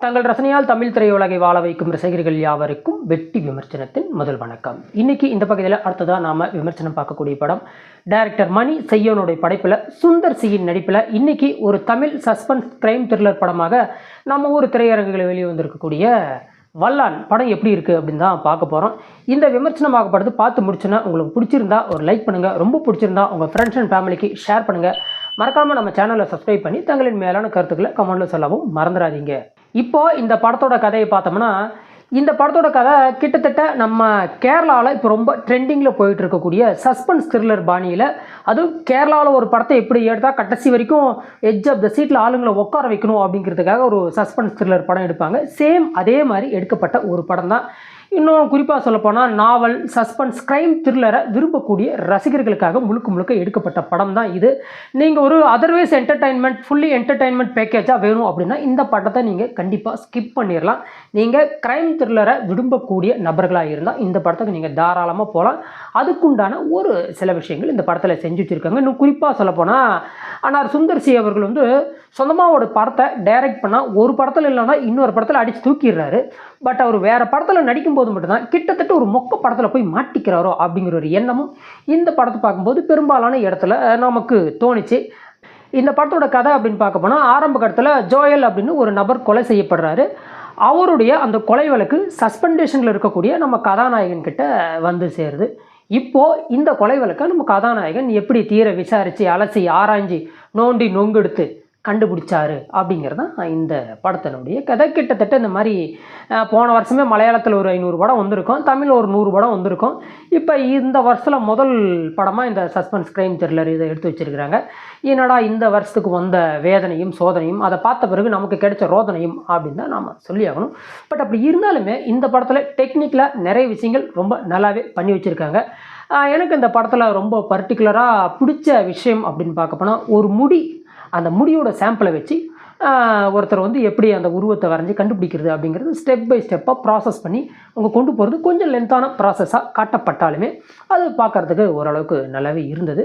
தங்கள் ரசனையால் தமிழ் திரையுலகை வாழ வைக்கும் ரசிகர்கள் யாவருக்கும் வெட்டி விமர்சனத்தின் முதல் வணக்கம். இன்னைக்கு இந்த பகுதியில் அடுத்ததாக நாம விமர்சனம் பார்க்கக்கூடிய படம் டைரக்டர் மணி செய்யோனுடைய படைப்பில் சுந்தர் சியின் நடிப்பில் இன்னைக்கு ஒரு தமிழ் சஸ்பென்ஸ் கிரைம் த்ரில்லர் படமாக நம்ம ஊர் திரையரங்குகளில் வெளியே வந்திருக்கக்கூடிய வல்லான் படம் எப்படி இருக்குது அப்படின்னு தான் பார்க்க போகிறோம் இந்த விமர்சனமாகப்படுறது பார்த்து முடிச்சுன்னா உங்களுக்கு பிடிச்சிருந்தா ஒரு லைக் பண்ணுங்கள் ரொம்ப பிடிச்சிருந்தா உங்கள் ஃப்ரெண்ட்ஸ் அண்ட் ஃபேமிலிக்கு ஷேர் பண்ணுங்கள் மறக்காமல் நம்ம சேனலை சப்ஸ்கிரைப் பண்ணி தங்களின் மேலான கருத்துக்களை கமெண்டில் சொல்லவும் மறந்துடாதீங்க. இப்போ இந்த படத்தோட கதையை பார்த்தோம்னா இந்த படத்தோட கதை கிட்டத்தட்ட நம்ம கேரளாவில் இப்போ ரொம்ப ட்ரெண்டிங்கில் போயிட்டு இருக்கக்கூடிய சஸ்பென்ஸ் த்ரில்லர் பாணியில் அதுவும் கேரளாவில் ஒரு படத்தை எப்படி எடுத்தால் கடைசி வரைக்கும் எட்ஜ் ஆஃப் த சீட்டில் ஆளுங்களை உட்கார வைக்கணும் அப்படிங்கிறதுக்காக ஒரு சஸ்பென்ஸ் த்ரில்லர் படம் எடுப்பாங்க. சேம் அதே மாதிரி எடுக்கப்பட்ட ஒரு படம் தான் இன்னும் குறிப்பாக சொல்லப்போனால் நாவல் சஸ்பென்ஸ் கிரைம் த்ரில்லரை விரும்பக்கூடிய ரசிகர்களுக்காக முழுக்க முழுக்க எடுக்கப்பட்ட படம் தான் இது. நீங்கள் ஒரு அதர்வைஸ் என்டர்டைன்மெண்ட் ஃபுல்லி என்டர்டைன்மெண்ட் பேக்கேஜாக வேணும் அப்படின்னா இந்த படத்தை நீங்கள் கண்டிப்பாக ஸ்கிப் பண்ணிடலாம் நீங்கள் கிரைம் த்ரில்லரை விரும்பக்கூடிய நபர்களாக இருந்தால் இந்த படத்துக்கு நீங்கள் தாராளமாக போகலாம் அதுக்குண்டான ஒரு சில விஷயங்கள் இந்த படத்தில் செஞ்சு வச்சுருக்காங்க. இன்னும் குறிப்பாக சொல்லப்போனால் ஆனால் சுந்தர்சி அவர்கள் வந்து சொந்தமாக ஒரு படத்தை டைரக்ட் பண்ணால் ஒரு படத்தில் இல்லைன்னா இன்னொரு படத்தில் அடித்து தூக்கிடுறாரு. பட் அவர் வேறு படத்தில் நடிக்கும்போது மட்டும்தான் கிட்டத்தட்ட ஒரு மொக்க படத்தில் போய் மாட்டிக்கிறாரோ அப்படிங்கிற ஒரு எண்ணமும் இந்த படத்தை பார்க்கும்போது பெரும்பாலான இடத்துல நமக்கு தோணுச்சு. இந்த படத்தோட கதை அப்படின்னு பார்க்க போனால் ஆரம்ப கட்டத்தில் ஜோயல் அப்படின்னு ஒரு நபர் கொலை செய்யப்படுறாரு. அவருடைய அந்த கொலை வழக்கு சஸ்பெண்டேஷனில் இருக்கக்கூடிய நம்ம கதாநாயகன் கிட்ட வந்து சேருது. இப்போது இந்த கொலை வழக்கை நம்ம கதாநாயகன் எப்படி தீர விசாரித்து அலசி ஆராய்ஞ்சி நோண்டி நொங்கெடுத்து கண்டுபிடிச்சாரு அப்படிங்கிறது தான் இந்த படத்தினுடைய கதை. கிட்டத்தட்ட இந்த மாதிரி போன வருஷமே மலையாளத்தில் ஒரு ஐநூறு படம் வந்திருக்கும். தமிழ் ஒரு நூறு படம் வந்திருக்கும். இப்போ இந்த வருஷத்தில் முதல் படமாக இந்த சஸ்பென்ஸ் கிரைம் த்ரில்லர் இதை எடுத்து வச்சிருக்கிறாங்க. என்னடா இந்த வருஷத்துக்கு வந்த வேதனையும் சோதனையும் அதை பார்த்த பிறகு நமக்கு கிடைச்ச ரோதனையும் அப்படின்னு தான் நாம் சொல்லியாகணும் பட் அப்படி இருந்தாலுமே இந்த படத்தில் டெக்னிக்கலாக நிறைய விஷயங்கள் ரொம்ப நல்லாவே பண்ணி வச்சுருக்காங்க. எனக்கு இந்த படத்தில் ரொம்ப பர்டிகுலராக பிடிச்ச விஷயம் அப்படின்னு பார்க்க போனால் ஒரு முடி அந்த முடியோட சாம்பிளை வச்சு ஒருத்தர் வந்து எப்படி அந்த உருவத்தை வரைஞ்சி கண்டுபிடிக்கிறது அப்படிங்கிறது ஸ்டெப் பை ஸ்டெப்பாக ப்ராசஸ் பண்ணி அவங்க கொண்டு போகிறது கொஞ்சம் லென்த்தான ப்ராசஸாக காட்டப்பட்டாலுமே அது பார்க்குறதுக்கு ஓரளவுக்கு நல்லாவே இருந்தது.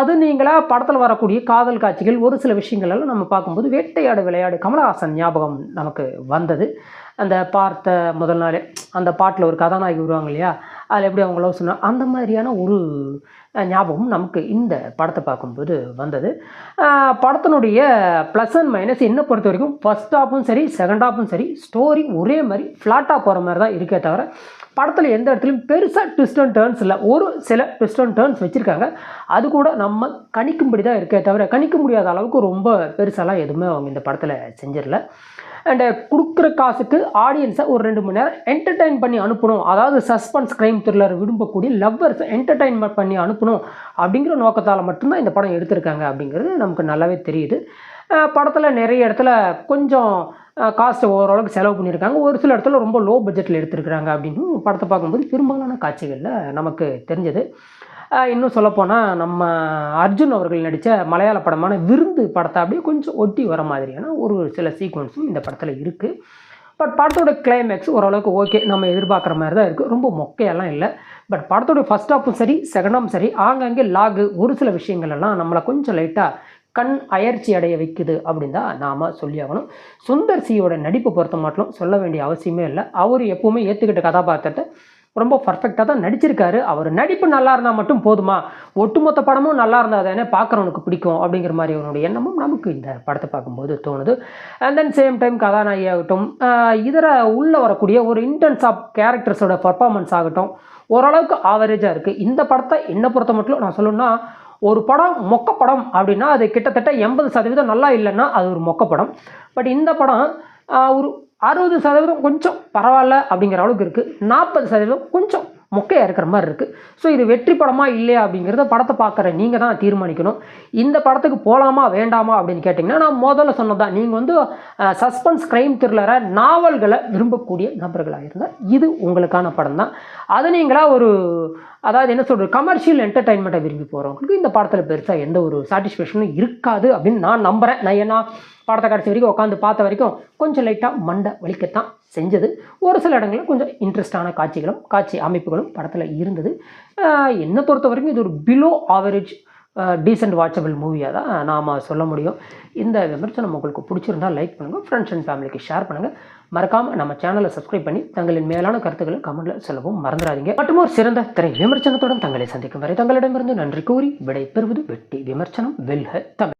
அது நீங்களாக படத்தில் வரக்கூடிய காதல் காட்சிகள் ஒரு சில விஷயங்களெல்லாம் நம்ம பார்க்கும்போது வேட்டையாடு விளையாடு கமலஹாசன் ஞாபகம் நமக்கு வந்தது. அந்த பார்த்த முதல் நாளே அந்த பாட்டில் ஒரு கதாநாயகி வருவாங்க இல்லையா? அதில் எப்படி அவங்க லவ் சொன்னா அந்த மாதிரியான ஒரு ஞாபகம் நமக்கு இந்த படத்தை பார்க்கும்போது வந்தது. படத்தினுடைய ப்ளஸ் அண்ட் மைனஸ் என்ன பொறுத்த வரைக்கும் ஃபஸ்ட் ஹாஃபும் சரி செகண்ட் ஹாஃபும் சரி ஸ்டோரி ஒரே மாதிரி ஃப்ளாட்டாக போகிற மாதிரி தான் இருக்கே தவிர படத்தில் எந்த இடத்துலையும் பெருசாக ட்விஸ்ட் அண்ட் டேர்ன்ஸ் இல்லை. ஒரு சில ட்விஸ்ட் அண்ட் டேர்ன்ஸ் வச்சுருக்காங்க. அது கூட நம்ம கணிக்கும்படி தான் இருக்கே தவிர கணிக்க முடியாத அளவுக்கு ரொம்ப பெருசாலாம் எதுவுமே அவங்க இந்த படத்தில் செஞ்சிடல. அண்டு uh, கொடுக்குற காசுக்கு ஆடியன்ஸை ஒரு ரெண்டு மணி நேரம் என்டர்டைன் பண்ணி அனுப்பணும். அதாவது சஸ்பென்ஸ் கிரைம் த்ரில்லர் விரும்பக்கூடிய லவ்வர்ஸ் என்டர்டைன்மெண்ட் பண்ணி அனுப்பணும். அப்படிங்கிற நோக்கத்தால் மட்டும்தான் இந்த படம் எடுத்திருக்காங்க அப்படிங்கிறது நமக்கு நல்லாவே தெரியுது. படத்தில் நிறைய இடத்துல கொஞ்சம் காஸ்ட்டை ஓரளவுக்கு செலவு பண்ணியிருக்காங்க. ஒரு சில இடத்துல ரொம்ப லோ பட்ஜெட்டில் எடுத்திருக்கிறாங்க அப்படின்னு படத்தை பார்க்கும்போது பெரும்பாலான காட்சிகளில் நமக்கு தெரிஞ்சது. இன்னும் சொல்லப்போனால் நம்ம அர்ஜுன் அவர்கள் நடித்த மலையாள படமான விருந்து படத்தை அப்படியே கொஞ்சம் ஒட்டி வர மாதிரியான ஒரு சில சீக்வன்ஸும் இந்த படத்தில் இருக்குது பட் படத்தோட கிளைமேக்ஸ் ஓரளவுக்கு ஓகே நம்ம எதிர்பார்க்குற மாதிரி தான் இருக்குது ரொம்ப மொக்கையெல்லாம் இல்லை. பட் படத்தோட ஃபஸ்ட் ஹாஃபும் சரி செகண்ட் சரி ஆங்காங்கே லாகு ஒரு சில விஷயங்கள்லாம் நம்மளை கொஞ்சம் லைட்டாக கண் அயற்சி அடைய வைக்குது அப்படின்னு தான் நாம் சொல்லியாகணும் சுந்தர் சியோட நடிப்பை பொறுத்த மட்டும் சொல்ல வேண்டிய அவசியமே இல்லை. அவர் எப்போவுமே ஏற்றுக்கிட்ட கதாபாத்திரத்தை ரொம்ப பர்ஃபெக்டாக தான் நடிச்சிருக்காரு. அவர் நடிப்பு நல்லா இருந்தால் மட்டும் போதுமா? ஒட்டுமொத்த படமும் நல்லா இருந்தால் தானே பார்க்குறவனுக்கு பிடிக்கும் அப்படிங்கிற மாதிரி அவனுடைய எண்ணமும் நமக்கு இந்த படத்தை பார்க்கும்போது தோணுது. அண்ட் தென் சேம் டைம் கதாநாயகி ஆகட்டும் இதர உள்ளே வரக்கூடிய ஒரு இன்டென்ஸ் ஆஃப் கேரக்டர்ஸோட பர்ஃபார்மன்ஸ் ஆகட்டும் ஓரளவுக்கு ஆவரேஜாக இருக்குது இந்த படத்தை என்னை பொறுத்த மட்டும் நான் சொல்லணும்னா ஒரு படம் மொக்க படம் அப்படின்னா அது கிட்டத்தட்ட எண்பது சதவீதம் நல்லா இல்லைன்னா அது ஒரு மொக்க படம். பட் இந்த படம் ஒரு அறுபது சதவீதம் கொஞ்சம் பரவாயில்ல அப்படிங்கிற அளவுக்கு இருக்குது நாற்பது சதவீதம் கொஞ்சம் மொக்கையாக இருக்கிற மாதிரி இருக்குது ஸோ இது வெற்றி படமா இல்லையா அப்படிங்கிறத படத்தை பார்க்குற நீங்கள் தான் தீர்மானிக்கணும். இந்த படத்துக்கு போகலாமா வேண்டாமா அப்படின்னு கேட்டிங்கன்னா நான் முதல்ல சொன்னதான் நீங்கள் வந்து சஸ்பென்ஸ் க்ரைம் த்ரில்லரை நாவல்களை விரும்பக்கூடிய நபர்களாக இருந்தால் இது உங்களுக்கான படம் தான். அது நீங்களாக ஒரு அதாவது என்ன சொல்கிறது கமர்ஷியல் என்டர்டைன்மெண்ட்டை விரும்பி போகிறவங்களுக்கு இந்த படத்தில் பெருசாக எந்த ஒரு சாட்டிஸ்ஃபேக்ஷனும் இருக்காது அப்படின்னு நான் நம்புகிறேன் நான் ஏன்னா படத்தை கடைசி வரைக்கும் உட்காந்து பார்த்த வரைக்கும் கொஞ்சம் லைட்டாக மண்டை வலிக்கத்தான் செஞ்சது. ஒரு சில இடங்களில் கொஞ்சம் இன்ட்ரெஸ்டான காட்சிகளும் காட்சி அமைப்புகளும் படத்தில் இருந்தது. என்னை பொறுத்த வரைக்கும் இது ஒரு பிலோ ஆவரேஜ் டீசென்ட் வாட்சபிள் மூவியாக தான் நாம் சொல்ல முடியும். இந்த விமர்சனம் உங்களுக்கு பிடிச்சிருந்தா லைக் பண்ணுங்கள் ஃப்ரெண்ட்ஸ் அண்ட் ஃபேமிலிக்கு ஷேர் பண்ணுங்கள் மறக்காமல் நம்ம சேனலை சப்ஸ்கிரைப் பண்ணி தங்களின் மேலான கருத்துக்களை கமெண்ட்டில் சொல்லவும் மறந்துடாதீங்க. மற்றும் ஒரு சிறந்த திரை விமர்சனத்துடன் தங்களை சந்திக்கும் வரை தங்களிடமிருந்து நன்றி கூறி விடை பெறுவது வெட்டி விமர்சனம் வெல்க தமிழ்.